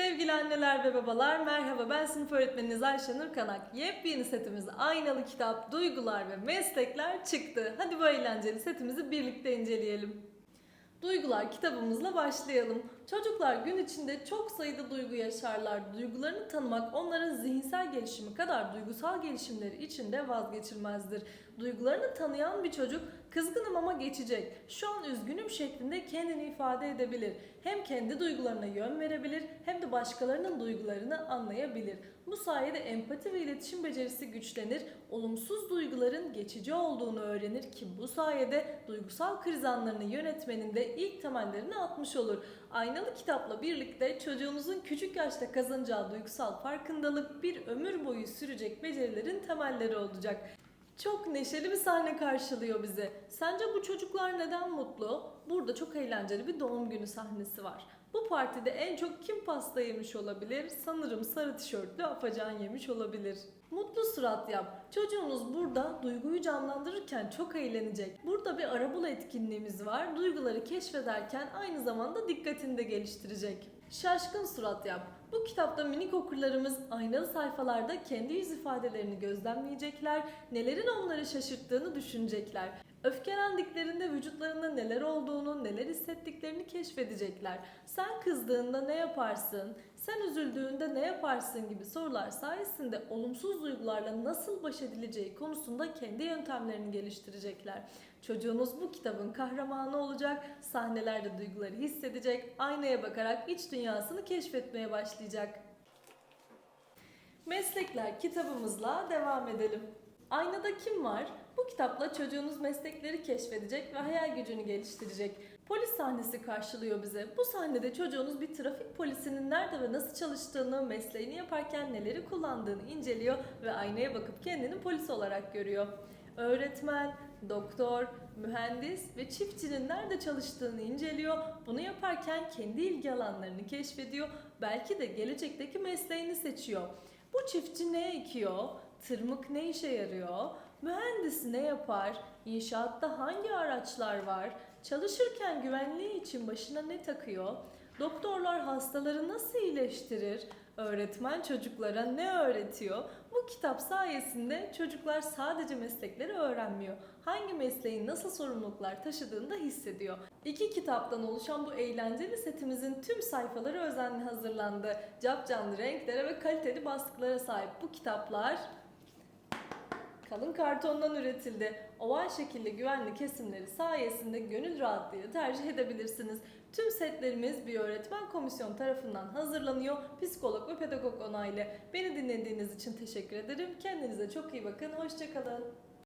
Sevgili anneler ve babalar merhaba ben sınıf öğretmeniniz Ayşenur Kanak. Yepyeni setimiz aynalı kitap, duygular ve meslekler çıktı. Hadi bu eğlenceli setimizi birlikte inceleyelim. Duygular kitabımızla başlayalım. Çocuklar gün içinde çok sayıda duygu yaşarlar. Duygularını tanımak onların zihinsel gelişimi kadar duygusal gelişimleri için de vazgeçilmezdir. Duygularını tanıyan bir çocuk kızgınım ama geçecek, şu an üzgünüm şeklinde kendini ifade edebilir. Hem kendi duygularına yön verebilir hem de başkalarının duygularını anlayabilir. Bu sayede empati ve iletişim becerisi güçlenir, olumsuz duyguların geçici olduğunu öğrenir ki bu sayede duygusal kriz anlarını yönetmenin de ilk temellerini atmış olur. Aynalı kitapla birlikte çocuğunuzun küçük yaşta kazanacağı duygusal farkındalık bir ömür boyu sürecek becerilerin temelleri olacak. Çok neşeli bir sahne karşılıyor bizi. Sence bu çocuklar neden mutlu? Burada çok eğlenceli bir doğum günü sahnesi var. Bu partide en çok kim pasta yemiş olabilir? Sanırım sarı tişörtlü Afacan yemiş olabilir. Mutlu surat yap. Çocuğunuz burada duyguyu canlandırırken çok eğlenecek. Burada bir arabul etkinliğimiz var. Duyguları keşfederken aynı zamanda dikkatini de geliştirecek. Şaşkın surat yap. Bu kitapta minik okurlarımız aynalı sayfalarda kendi yüz ifadelerini gözlemleyecekler, nelerin onları şaşırttığını düşünecekler. Öfkelendiklerinde vücutlarında neler olduğunu, neler hissettiklerini keşfedecekler. Sen kızdığında ne yaparsın, sen üzüldüğünde ne yaparsın gibi sorular sayesinde olumsuz duygularla nasıl baş edileceği konusunda kendi yöntemlerini geliştirecekler. Çocuğunuz bu kitabın kahramanı olacak, sahnelerde duyguları hissedecek, aynaya bakarak iç dünyasını keşfetmeye başlayacak. Meslekler kitabımızla devam edelim. Aynada kim var? Bu kitapla çocuğunuz meslekleri keşfedecek ve hayal gücünü geliştirecek. Polis sahnesi karşılıyor bize. Bu sahnede çocuğunuz bir trafik polisinin nerede ve nasıl çalıştığını, mesleğini yaparken neleri kullandığını inceliyor ve aynaya bakıp kendini polis olarak görüyor. Öğretmen, doktor, mühendis ve çiftçinin nerede çalıştığını inceliyor. Bunu yaparken kendi ilgi alanlarını keşfediyor. Belki de gelecekteki mesleğini seçiyor. Bu çiftçi ne ekiyor? Tırmık ne işe yarıyor? Mühendis ne yapar? İnşaatta hangi araçlar var? Çalışırken güvenliği için başına ne takıyor? Doktorlar hastaları nasıl iyileştirir? Öğretmen çocuklara ne öğretiyor? Bu kitap sayesinde çocuklar sadece meslekleri öğrenmiyor. Hangi mesleğin nasıl sorumluluklar taşıdığını da hissediyor. İki kitaptan oluşan bu eğlenceli setimizin tüm sayfaları özenle hazırlandı. Capcanlı renklere ve kaliteli baskılara sahip bu kitaplar kalın kartondan üretildi. Oval şekilli güvenli kesimleri sayesinde gönül rahatlığıyla tercih edebilirsiniz. Tüm setlerimiz bir öğretmen komisyon tarafından hazırlanıyor. Psikolog ve pedagog onaylı. Beni dinlediğiniz için teşekkür ederim. Kendinize çok iyi bakın. Hoşçakalın.